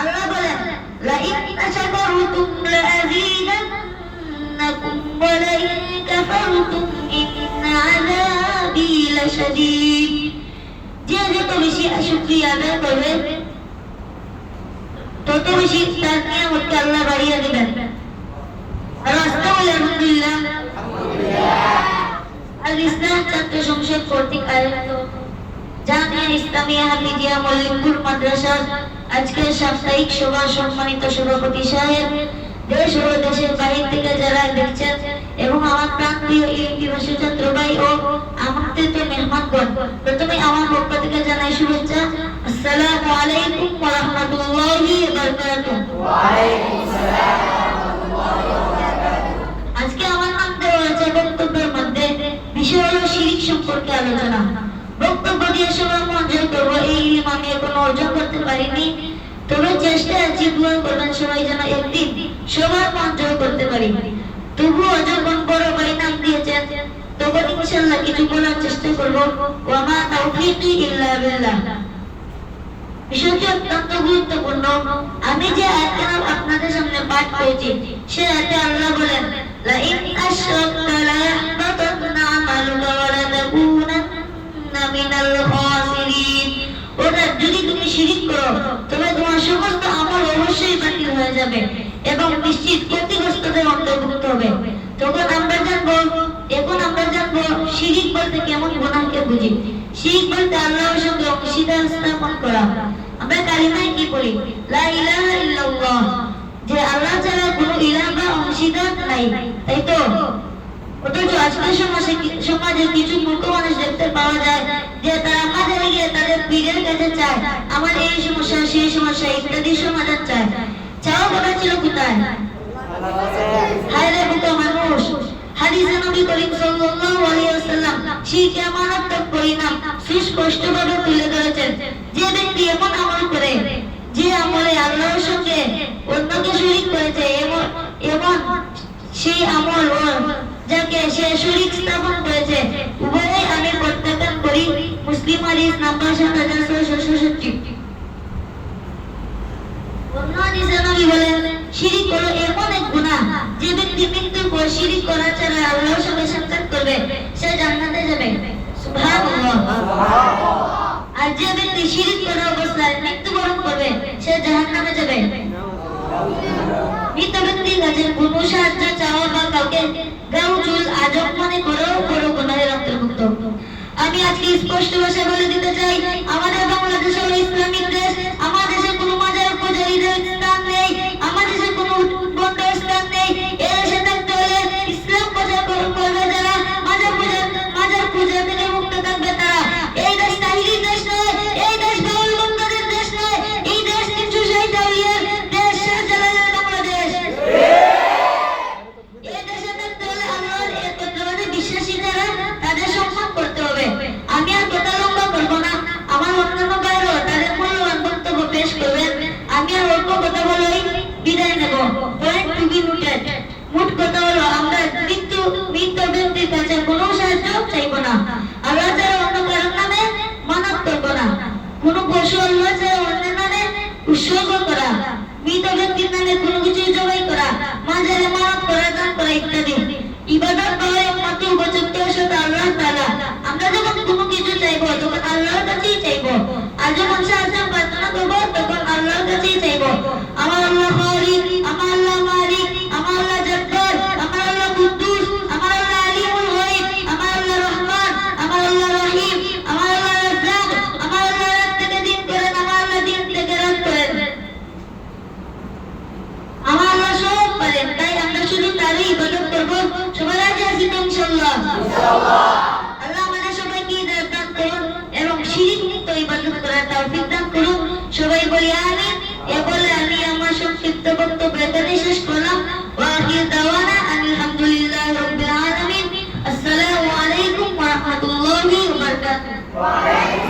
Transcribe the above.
আল্লাহ বলেন শাকারতুম লাযীদান্নাকুম ওয়া লাইন কাফারতুম ইন্না আযাবি লাশাদীদ। যে যত বেশি শুকরিয়া আদায় করবে, তত বেশি তার নিয়ামতকে আল্লাহ বাড়িয়ে দেবেন। আলহামদুলিল্লাহ। আল ইসলাম ছাত্র সংসদ কর্তৃক আয়োজিত জামিয়া ইসলামিয়া হাফিজিয়া মল্লিকপুর মাদ্রাসার আজকের সাপ্তাহিক সভা সম্মানিত সভাপতি সাহেব। দেশ ও দেশের বাহির থেকে যারা দেখছেন এবং আমার প্রান্তীয় দিবসের ছাত্র ভাই ও আমন্ত্রিত মেহমানগণ, প্রথমে আমার পক্ষ থেকে জানাই শুভেচ্ছা। আসসালামু আলাইকুম ওয়া রাহমাতুল্লাহি ওয়া বারাকাতুহু আজকে আমার নাম দেওয়া আছে বক্তব্যের মধ্যে বিষয় হলো শিরিক সম্পর্কে আলোচনা বক্তব্য দিয়ে সবার মন জয় করব এই ইলম আমি এখনও অর্জন করতে পারিনি। তবে চেষ্টা দোয়া করবেন সবাই যেন একদিন সবার জয় করতে পারি। তবুও যখন বড় নাম দিয়েছেন, তখন ইনশাল্লাহ কিছু বলার চেষ্টা করব। ইল্লা বিষয়টি অত্যন্ত গুরুত্বপূর্ণ। আমি যে আয়াতটা আপনাদের সামনে পাঠ করেছি, সে আয়াতে আল্লাহ বলেন, লাইন মিনাল যদি তুমি শিরিক করো, তবে তোমার সমস্ত আমল অবশ্যই বাতিল হয়ে যাবে এবং নিশ্চিত ক্ষতিগ্রস্তদের অন্তর্ভুক্ত হবে। তখন আমরা জানব এখন আমরা জানব শিরিক বলতে কেমন গুনাহকে বুঝি। শিরিক বলতে আল্লাহর সঙ্গে অংশীদার স্থাপন করা। আমরা কালিমায় কি বলি লা ইলাহা ইল্লাল্লাহ। যে আল্লাহ ছাড়া কোনো ইলাহ বা অংশীদার নাই, তাই তো? অথচ আজকের সমাজে কি- সমাজে কিছু মূর্খ মানুষ দেখতে পাওয়া যায় যে তারা মাঝে গিয়ে তাদের পীরের কাছে চায় আমার এই সমস্যা সেই সমস্যা ইত্যাদি সমাধান চায়। চাও কথা ছিল কোথায়? মানুষ। হাদিসে নবী করিম সাল্লাল্লাহু আলাইহি ওয়াসাল্লাম পরিণাম সুস্পষ্টভাবে তুলে ধরেছেন। যে ব্যক্তি এমন আমল করে, যে আমলে আল্লাহর সঙ্গে অন্যকে শরীক করেছে, এমন এমন সেই আমল যাকে সে শরীক স্থাপন করেছে। উভয়ই আমি প্রত্যাখ্যান করি। মুসলিম হাদিস নাম্বার ছয়শো ষষট্টি অন্য হাদিসে নবী বলেন শিরিক হলো এমন এক গুনাহ যে ব্যক্তি মৃত্যুর পর শিরিক করা ছাড়া আল্লাহর সঙ্গে সাক্ষাৎ করবে, সে জান্নাতে যাবে। আর যে ব্যক্তি শিরিক করা অবস্থায় মৃত্যুবরণ করবে, সে জাহান্নামে যাবে। মৃত ব্যক্তির কাছে সাহায্য চাওয়া বা কাউকে গাও চুল আজব মনে করেও বড় অন্তর্ভুক্ত। আমি আজকে স্পষ্ট ভাষায় বলে দিতে চাই, আমাদের বাংলাদেশ হলো ইসলামিক দেশে কথা বলেই বিদায় নেব। পয়েন্ট টু বি মোট কথা হলো, আমরা মৃত্যু মৃত্যু ব্যক্তির কাছে কোনো সাহায্য চাইব না। আল্লাহ ছাড়া অন্য নামে মানব করব না। কোনো পশু নামে উৎসর্গ করা। মৃত ব্যক্তির নামে কোনো কিছু জবাই ইনশাআল্লাহ আল্লাহ আমাদের সবাইকে হৃদয় দান করুন এবং শিরিক মুক্ত ইবাদত করার তৌফিক দান করুন। সবাই বলি আমিন। এ বলে আমি আমার সংক্ষিপ্ত বক্তব্য এখানে শেষ করলাম। ওয়া আখির দাওয়ানা আলহামদুলিল্লাহ রাব্বিল আলামিন। আসসালামু আলাইকুম ওয়া রাহমাতুল্লাহি ওয়া বারাকাতুহু।